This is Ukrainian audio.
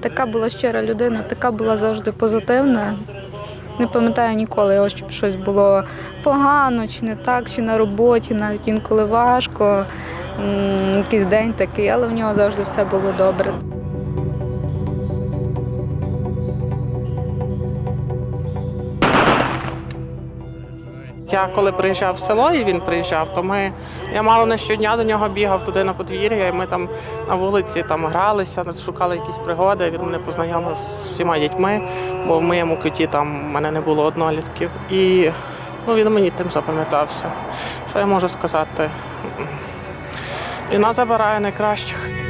така була щира людина, така була завжди позитивна. Не пам'ятаю ніколи, його, щоб щось було погано, чи не так, чи на роботі, навіть інколи важко. Якийсь день такий, але в нього завжди все було добре. Я коли приїжджав в село і він приїжджав, то ми я мало не щодня до нього бігав туди на подвір'я. і Ми там на вулиці там гралися, шукали якісь пригоди. Він мене познайомив з всіма дітьми, бо в моєму куті там в мене не було однолітків. І ну, він мені тим запам'ятався. Що я можу сказати? Війна забирає найкращих.